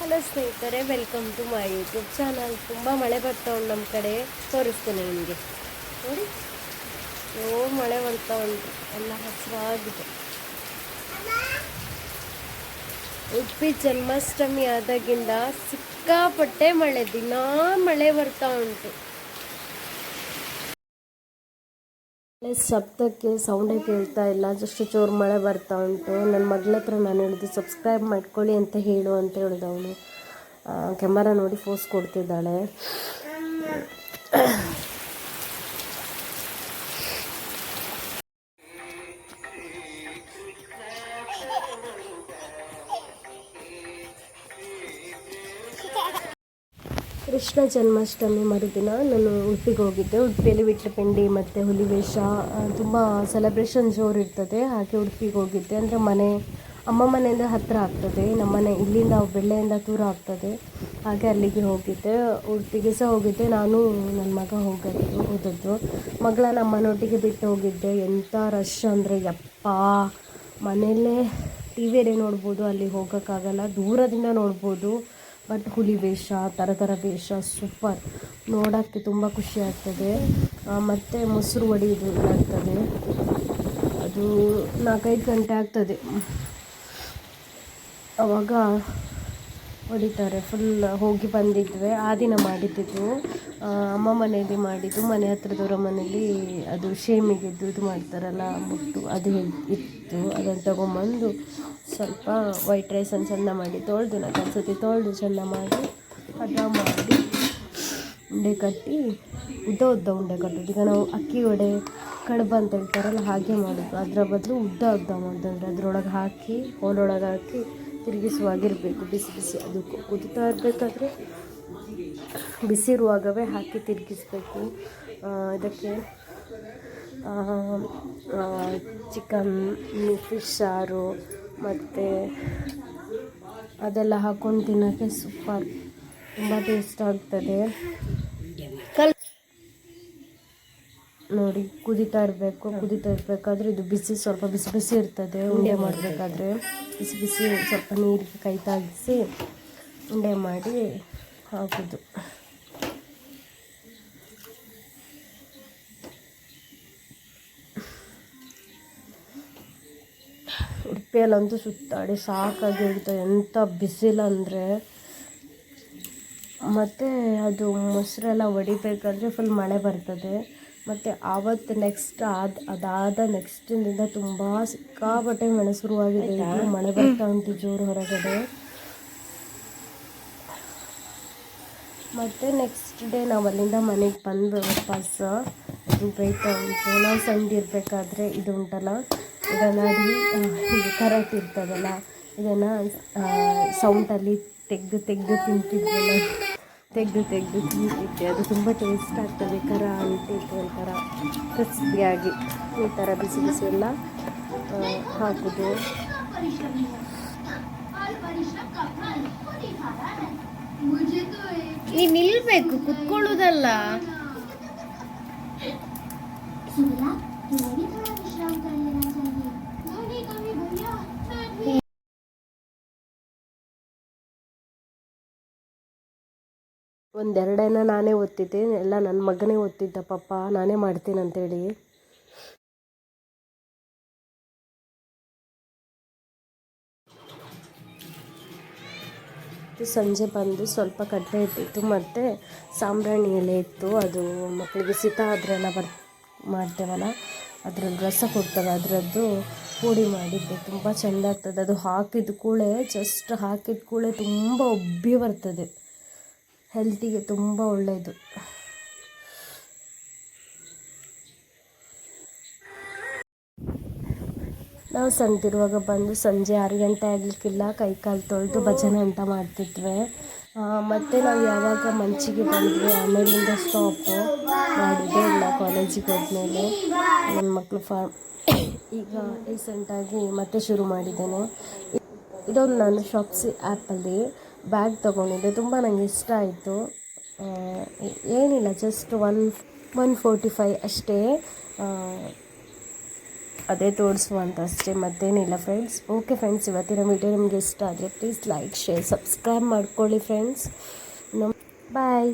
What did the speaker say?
Hello ಸ್ನೇಹಿತರೆ welcome to my YouTube channel ತುಂಬ ಮಳೆ ಬರ್ತಾ ಉಂಟು ನಮ್ಮ ಕಡೆ. ತೋರಿಸ್ತೇನೆ ನಿಮಗೆ. ನೋಡಿ. ಓ, ಮಳೆ ಬರ್ತಾ ಉಂಟು. ಎಲ್ಲ ಹಸಿರಾಗಿದೆ. ಉಡುಪಿ ಜನ್ಮಾಷ್ಟಮಿ ಆದಾಗಿಂದ ಸಿಕ್ಕಾಪಟ್ಟೆ ಮಳೆ. ದಿನಾ ಮಳೆ ಬರ್ತಾ ಉಂಟು ಮಳೆ ಶಬ್ದಕ್ಕೆ ಸೌಂಡೇ ಕೇಳ್ತಾ ಇಲ್ಲ. ಜಸ್ಟ್ ಚೂರು ಮಳೆ ಬರ್ತಾ ಉಂಟು. ನನ್ನ ಮಗಳ ಹತ್ರ ನಾನು ಹೇಳಿದ್ದು ಸಬ್ಸ್ಕ್ರೈಬ್ ಮಾಡ್ಕೊಳ್ಳಿ ಅಂತ ಹೇಳು ಅಂತ ಹೇಳಿದ ಅವಳು ಕ್ಯಾಮರಾ ನೋಡಿ ಫೋಸ್ ಕೊಡ್ತಿದ್ದಾಳೆ. ಕೃಷ್ಣ ಜನ್ಮಾಷ್ಟಮಿ ಮರುದಿನ ನಾನು ಉಡುಪಿಗೆ ಹೋಗಿದ್ದೆ. ಉಡುಪಿಯಲ್ಲಿ ವಿಟ್ಲಪಿಂಡಿ ಮತ್ತು ಹುಲಿವೇಷ ತುಂಬ ಸೆಲೆಬ್ರೇಷನ್ ಜೋರು ಇರ್ತದೆ. ಹಾಗೆ ಉಡುಪಿಗೆ ಹೋಗಿದ್ದೆ. ಅಂದರೆ ಮನೆ, ಅಮ್ಮ ಮನೆಯಿಂದ ಹತ್ತಿರ ಆಗ್ತದೆ. ನಮ್ಮನೆ ಇಲ್ಲಿಂದ ಬೆಳ್ಳೆಯಿಂದ ದೂರ ಆಗ್ತದೆ. ಹಾಗೆ ಅಲ್ಲಿಗೆ ಹೋಗಿದ್ದೆ. ಉಡುಪಿಗೆ ಸಹ ಹೋಗಿದ್ದೆ. ನಾನು, ನನ್ನ ಮಗ ಹೋಗೋದು ಹೋದದ್ದು. ಮಗಳನ್ನ ಅಮ್ಮನೊಟ್ಟಿಗೆ ಬಿಟ್ಟು ಹೋಗಿದ್ದೆ. ಎಂಥ ರಶ್ ಅಂದರೆ ಯಪ್ಪ! ಮನೆಯಲ್ಲೇ ಟಿ ವಿಯಲ್ಲೇ ನೋಡ್ಬೋದು. ಅಲ್ಲಿ ಹೋಗೋಕ್ಕಾಗಲ್ಲ. ದೂರದಿಂದ ನೋಡ್ಬೋದು. ಬಟ್ ಹುಲಿ ವೇಷ ಥರ ಥರ ವೇಷ, ಸೂಪರ್. ನೋಡೋಕ್ಕೆ ತುಂಬ ಖುಷಿ ಆಗ್ತದೆ. ಮತ್ತು ಮೊಸರು ಒಡೆಯೋದು ಆಗ್ತದೆ. ಅದು ನಾಲ್ಕೈದು ಗಂಟೆ ಆಗ್ತದೆ. ಅವಾಗ ಹೊಡಿತಾರೆ ಫುಲ್ ಹೋಗಿ ಬಂದಿದ್ವಿ. ಆ ದಿನ ಮಾಡಿದ್ದಿದ್ದು ಅಮ್ಮ ಮನೆಯಲ್ಲಿ ಮಾಡಿದ್ದು, ಮನೆ ಹತ್ರದವರ ಮನೇಲಿ ಅದು ಶೇಮಿಗೆದ್ದು ಇದು ಮಾಡ್ತಾರಲ್ಲ, ಮುಟ್ಟು ಅದು ಇತ್ತು. ಅದನ್ನು ತಗೊಂಬಂದು ಸ್ವಲ್ಪ ವೈಟ್ ರೈಸನ್ನು ಚೆಂದ ಮಾಡಿ, ತೊಳೆದು ನಾಲ್ಕು ಸತಿ ತೊಳೆದು ಚೆಂದ ಮಾಡಿ ಹದ ಮಾಡಿ ಉಂಡೆ ಕಟ್ಟಿ, ಉದ್ದ ಉದ್ದ ಉಂಡೆ ಕಟ್ಟೋದು. ಈಗ ನಾವು ಅಕ್ಕಿ ವಡೆ ಕಡುಬು ಅಂತ ಹೇಳ್ತಾರಲ್ಲ, ಹಾಗೆ ಮಾಡೋದು. ಅದರ ಬದಲು ಉದ್ದ ಉದ್ದ ಮಾಡೋದು. ಅಂದರೆ ಅದರೊಳಗೆ ಹಾಕಿ ಹೋಲೊಳಗೆ ಹಾಕಿ ತಿರುಗಿಸುವಾಗಿರಬೇಕು. ಬಿಸಿ ಬಿಸಿ ಅದು ಕುದಿತಾ ಇರಬೇಕಾದ್ರೆ ಬಿಸಿ ಇರುವಾಗವೇ ಹಾಕಿ ತಿರುಗಿಸ್ಬೇಕು. ಇದಕ್ಕೆ ಚಿಕನ್ ಫಿಶ್ ಸಾರು ಮತ್ತು ಅದೆಲ್ಲ ಹಾಕೊಂಡು ತಿನ್ನೋಕ್ಕೆ ಸೂಪರ್. ತುಂಬ ಟೇಸ್ಟ್ ಆಗ್ತದೆ ಕಲ್ ನೋಡಿ, ಕುದಿತಾ ಇರಬೇಕು, ಕುದಿತಾ ಇರಬೇಕಾದ್ರೆ ಇದು ಬಿಸಿ, ಸ್ವಲ್ಪ ಬಿಸಿ ಬಿಸಿ ಇರ್ತದೆ. ಉಂಡೆ ಮಾಡಬೇಕಾದ್ರೆ ಬಿಸಿ ಬಿಸಿ ಸ್ವಲ್ಪ ನೀರಿಗೆ ಕೈ ತಾಗಿಸಿ ಉಂಡೆ ಮಾಡಿ ಹಾಕೋದು. ಉಡುಪಿಯಲ್ಲಂತೂ ಸುತ್ತಾಡಿ ಸಾಕಾಗಿ ಇರ್ತದೆ ಎಂಥ ಬಿಸಿಲಂದರೆ ಮತ್ತು ಅದು ಮೊಸರೆಲ್ಲ ಒಡಿಬೇಕಾದ್ರೆ ಫುಲ್ ಮಳೆ ಬರ್ತದೆ. ಮತ್ತು ಆವತ್ತು ನೆಕ್ಸ್ಟ್ ಅದು ಅದಾದ ನೆಕ್ಸ್ಟಿನಿಂದ ತುಂಬ ಸಿಕ್ಕಾಪಟ್ಟೆ ಮಳೆ ಶುರುವಾಗಿದೆ. ಈಗ ಮಳೆ ಬರ್ತಾ ಉಂಟು ಜೋರು ಹೊರಗಡೆ. ಮತ್ತು ನೆಕ್ಸ್ಟ್ ಡೇ ನಾವು ಅಲ್ಲಿಂದ ಮನೆಗೆ ಬಂದು ವಾಪಸ್ ಬೇಯ್ತಾ ಉಂಟು ನಾವು ಸಂಡೆ ಇರಬೇಕಾದ್ರೆ ಇದು ಉಂಟಲ್ಲ ಇದನ್ನು ಇದು ಕರೆಕ್ಟ್ ಇರ್ತದಲ್ಲ ಇದನ್ನು ಸೌಂಡಲ್ಲಿ ತೆಗೆದು ತೆಗೆದು ತಿಂತಿದ್ವಲ್ಲ ತೆಗೆದು ತೆಗೆದು ತಿಂತಿದ್ದೆ ಅದು ತುಂಬ ಟೇಸ್ಟ್ ಆಗ್ತದೆ. ಕರ ಅಂತಿತ್ತು ಒಂಥರ ಕ್ರಿಸ್ಪಿಯಾಗಿ ಈ ಥರ ಬಿಸಿ ಬಿಸಿ ಎಲ್ಲ ಹಾಕೋದು. ನೀನು ನಿಲ್ಬೇಕು, ಕುತ್ಕೊಳ್ಳೋದಲ್ಲ. ಒಂದೆರಡೇನ ನಾನೇ ಓದ್ತಿದ್ದೆ. ಎಲ್ಲ ನನ್ನ ಮಗನೇ ಓದ್ತಿದ್ದ, ಪಾಪ ನಾನೇ ಮಾಡ್ತೀನಿ ಅಂತೇಳಿ. ಸಂಜೆ ಬಂದು ಸ್ವಲ್ಪ ಕಡಲೆ ಇಟ್ಟಿತ್ತು ಮತ್ತು ಸಾಂಬ್ರಾಣಿ ಎಲೆ ಇತ್ತು. ಅದು ಮಕ್ಕಳಿಗೆ ಶೀತ ಅದರೆಲ್ಲ ಬರ್, ಮಾಡ್ತೇವಲ್ಲ, ಅದ್ರಲ್ಲಿ ರಸ ಕೊಡ್ತವೆ. ಅದರದ್ದು ಪುಡಿ ಮಾಡಿದ್ದೆ. ತುಂಬ ಚೆಂದ ಆಗ್ತದೆ. ಅದು ಹಾಕಿದ ಕೂಳೆ ಜಸ್ಟ್ ಹಾಕಿದ ಕೂಳೆ ತುಂಬ ಒಬ್ಬಿ ಬರ್ತದೆ. ಹೆಲ್ತಿಗೆ ತುಂಬ ಒಳ್ಳೆಯದು ನಾವು ಸಂತಿರುವಾಗ ಬಂದು ಸಂಜೆ ಆರು ಗಂಟೆ ಆಗಲಿಕ್ಕಿಲ್ಲ ಕೈ ಕಾಲು ತೊಳೆದು ಭಜನೆ ಅಂತ ಮಾಡ್ತಿದ್ವಿ. ಮತ್ತು ನಾವು ಯಾವಾಗ ಮಂಚಿಗೆ ಬಂದ್ವಿ, ಆಮೇಲಿಂದ ಸ್ಟಾಪು ಮಾಡಿದ್ದೇ ಇಲ್ಲ ಕಾಲೇಜಿಗೆ ಹೋದ್ಮೇಲೆ. ನನ್ನ ಮಕ್ಕಳು ಫಾರ್ಮ್ ಈಗ ರೀಸೆಂಟಾಗಿ ಮತ್ತೆ ಶುರು ಮಾಡಿದ್ದೇನೆ. ಇದೊಂದು ನಾನು ಶಾಪ್ಸಿ ಆ್ಯಪಲ್ಲಿ ಬ್ಯಾಗ್ ತೊಗೊಂಡಿದ್ದೆ, ತುಂಬ ನನಗೆ ಇಷ್ಟ ಆಯಿತು. ಏನಿಲ್ಲ just one one forty five ಅಷ್ಟೇ ಅದೇ ತೋರಿಸುವಂತ ಅಷ್ಟೇ ಮತ್ತೇನಿಲ್ಲ ಫ್ರೆಂಡ್ಸ್ ಓಕೆ ಫ್ರೆಂಡ್ಸ್ ಇವತ್ತಿನ ವಿಡಿಯೋ ನಿಮಗೆ ಇಷ್ಟ ಆದರೆ ಪ್ಲೀಸ್ ಲೈಕ್ ಶೇರ್ ಸಬ್ಸ್ಕ್ರೈಬ್ ಮಾಡ್ಕೊಳ್ಳಿ ಫ್ರೆಂಡ್ಸ್ ಬಾಯ್